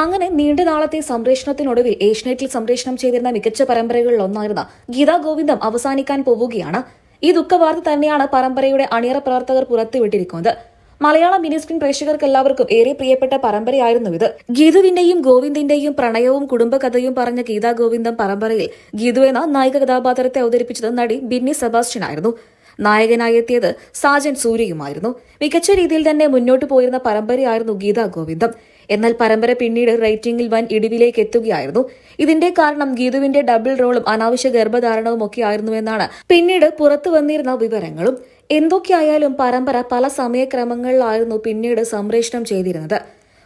അങ്ങനെ നീണ്ട നാളത്തെ സംപ്രേഷണത്തിനൊടുവിൽ ഏഷ്യനെറ്റിൽ സംപ്രേഷണം ചെയ്തിരുന്ന മികച്ച പരമ്പരകളിൽ ഒന്നായിരുന്ന ഗീതാ ഗോവിന്ദം അവസാനിക്കാൻ പോവുകയാണ്. ഈ ദുഃഖവാർത്ത തന്നെയാണ് പരമ്പരയുടെ അണിയറ പ്രവർത്തകർ പുറത്തുവിട്ടിരിക്കുന്നത്. മലയാള മിനി സ്ക്രീൻ പ്രേക്ഷകർക്ക് എല്ലാവർക്കും ഏറെ പ്രിയപ്പെട്ട പരമ്പരയായിരുന്നു ഇത്. ഗീതുവിന്റെയും ഗോവിന്ദിന്റെയും പ്രണയവും കുടുംബകഥയും പറഞ്ഞ ഗീതാ ഗോവിന്ദം പരമ്പരയിൽ ഗീതു എന്ന നായിക കഥാപാത്രത്തെ അവതരിപ്പിച്ചത് നടി ബിന്നി സെബാസ്റ്റ്യൻ ആയിരുന്നു. നായകനായി എത്തിയത് സാജൻ സൂര്യയുമായിരുന്നു. മികച്ച രീതിയിൽ തന്നെ മുന്നോട്ട് പോയിരുന്ന പരമ്പരയായിരുന്നു ഗീതാ ഗോവിന്ദം. എന്നാൽ പരമ്പര പിന്നീട് റേറ്റിംഗിൽ വൻ ഇടിവിലേക്ക് എത്തുകയായിരുന്നു. ഇതിന്റെ കാരണം ഗീതുവിന്റെ ഡബിൾ റോളും അനാവശ്യ ഗർഭധാരണവും ഒക്കെ ആയിരുന്നുവെന്നാണ് പിന്നീട് പുറത്തു വന്നിരുന്ന വിവരങ്ങളും എന്തൊക്കെയായാലും പരമ്പര പല സമയക്രമങ്ങളിലായിരുന്നു പിന്നീട് സംപ്രേഷണം ചെയ്തിരുന്നത്.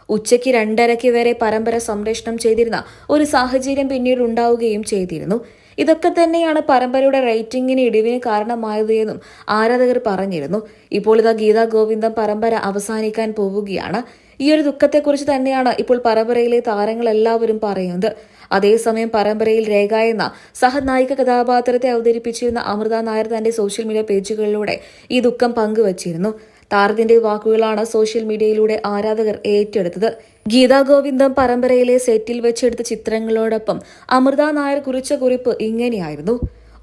ഉച്ചയ്ക്ക് രണ്ടരയ്ക്ക് വരെ പരമ്പര സംപ്രേഷണം ചെയ്തിരുന്ന ഒരു സാഹചര്യം പിന്നീട് ഉണ്ടാവുകയും ചെയ്തിരുന്നു. ഇതൊക്കെ തന്നെയാണ് പരമ്പരയുടെ റേറ്റിംഗിന് ഇടിവിന് കാരണമായത് എന്നും ആരാധകർ പറഞ്ഞിരുന്നു. ഇപ്പോൾ ഇതാ ഗീതാ ഗോവിന്ദം പരമ്പര അവസാനിക്കാൻ പോവുകയാണ്. ഈ ഒരു ദുഃഖത്തെക്കുറിച്ച് തന്നെയാണ് ഇപ്പോൾ പരമ്പരയിലെ താരങ്ങൾ എല്ലാവരും പറയുന്നത്. അതേസമയം പരമ്പരയിൽ രേഖ എന്ന സഹനായിക കഥാപാത്രത്തെ അവതരിപ്പിച്ചിരുന്ന അമൃത നായർ തന്റെ സോഷ്യൽ മീഡിയ പേജുകളിലൂടെ ഈ ദുഃഖം പങ്കുവച്ചിരുന്നു. താരത്തിന്റെ വാക്കുകളാണ് സോഷ്യൽ മീഡിയയിലൂടെ ആരാധകർ ഏറ്റെടുത്തത്. ഗീതാ ഗോവിന്ദം പരമ്പരയിലെ സെറ്റിൽ വെച്ചെടുത്ത ചിത്രങ്ങളോടൊപ്പം അമൃത നായർ കുറിച്ച കുറിപ്പ് ഇങ്ങനെയായിരുന്നു.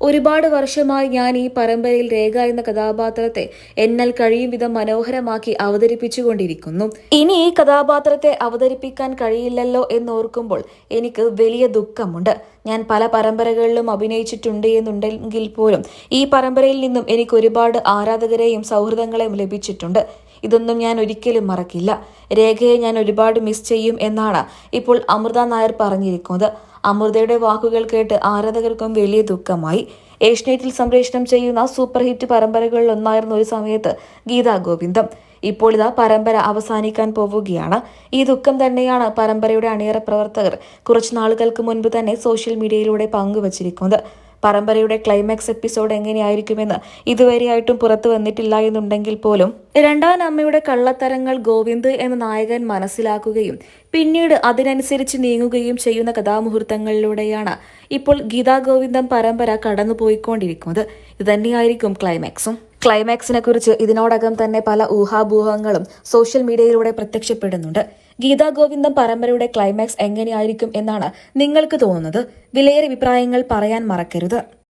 ഒരുപാട് വർഷമായി ഞാൻ ഈ പരമ്പരയിൽ രേഖ എന്ന കഥാപാത്രത്തെ എന്നാൽ കഴിയും വിധം മനോഹരമാക്കി അവതരിപ്പിച്ചുകൊണ്ടിരിക്കുന്നു. ഇനി ഈ കഥാപാത്രത്തെ അവതരിപ്പിക്കാൻ കഴിയില്ലല്ലോ എന്നോർക്കുമ്പോൾ എനിക്ക് വലിയ ദുഃഖമുണ്ട്. ഞാൻ പല പരമ്പരകളിലും അഭിനയിച്ചിട്ടുണ്ട് എന്നുണ്ടെങ്കിൽ പോലും ഈ പരമ്പരയിൽ നിന്നും എനിക്ക് ഒരുപാട് ആരാധകരെയും സൗഹൃദങ്ങളെയും ലഭിച്ചിട്ടുണ്ട്. ഇതൊന്നും ഞാൻ ഒരിക്കലും മറക്കില്ല. രേഖയെ ഞാൻ ഒരുപാട് മിസ് ചെയ്യും എന്നാണ് ഇപ്പോൾ അമൃത നായർ പറഞ്ഞിരിക്കുന്നത്. അമൃതയുടെ വാക്കുകൾ കേട്ട് ആരാധകർക്കും വലിയ ദുഃഖമായി. ഏഷ്യനെറ്റിൽ സംപ്രേഷണം ചെയ്യുന്ന സൂപ്പർ ഹിറ്റ് പരമ്പരകളിൽ ഒന്നായിരുന്ന ഒരു സമയത്ത് ഗീതാ ഗോവിന്ദം. ഇപ്പോൾ ഇതാ പരമ്പര അവസാനിക്കാൻ പോവുകയാണ്. ഈ ദുഃഖം തന്നെയാണ് പരമ്പരയുടെ അണിയറ പ്രവർത്തകർ കുറച്ചു നാളുകൾക്ക് മുൻപ് തന്നെ സോഷ്യൽ മീഡിയയിലൂടെ പങ്കുവച്ചിരിക്കുന്നത്. പരമ്പരയുടെ ക്ലൈമാക്സ് എപ്പിസോഡ് എങ്ങനെയായിരിക്കുമെന്ന് ഇതുവരെയായിട്ടും പുറത്തു വന്നിട്ടില്ല എന്നുണ്ടെങ്കിൽ പോലും രണ്ടാം അമ്മയുടെ കള്ളത്തരങ്ങൾ ഗോവിന്ദ് എന്ന നായകൻ മനസ്സിലാക്കുകയും പിന്നീട് അതിനനുസരിച്ച് നീങ്ങുകയും ചെയ്യുന്ന കഥാമുഹൂർത്തങ്ങളിലൂടെയാണ് ഇപ്പോൾ ഗീതാ ഗോവിന്ദം പരമ്പര കടന്നുപോയിക്കൊണ്ടിരിക്കുന്നത്. ഇതുതന്നെയായിരിക്കും ക്ലൈമാക്സും ക്ലൈമാക്സിനെ കുറിച്ച് ഇതിനോടകം തന്നെ പല ഊഹാഭൂഹങ്ങളും സോഷ്യൽ മീഡിയയിലൂടെ പ്രത്യക്ഷപ്പെടുന്നുണ്ട്. ഗീതാ ഗോവിന്ദം പരമ്പരയുടെ ക്ലൈമാക്സ് എങ്ങനെയായിരിക്കും എന്നാണ് നിങ്ങൾക്ക് തോന്നുന്നത്? വിലയേറെ അഭിപ്രായങ്ങൾ പറയാൻ മറക്കരുത്.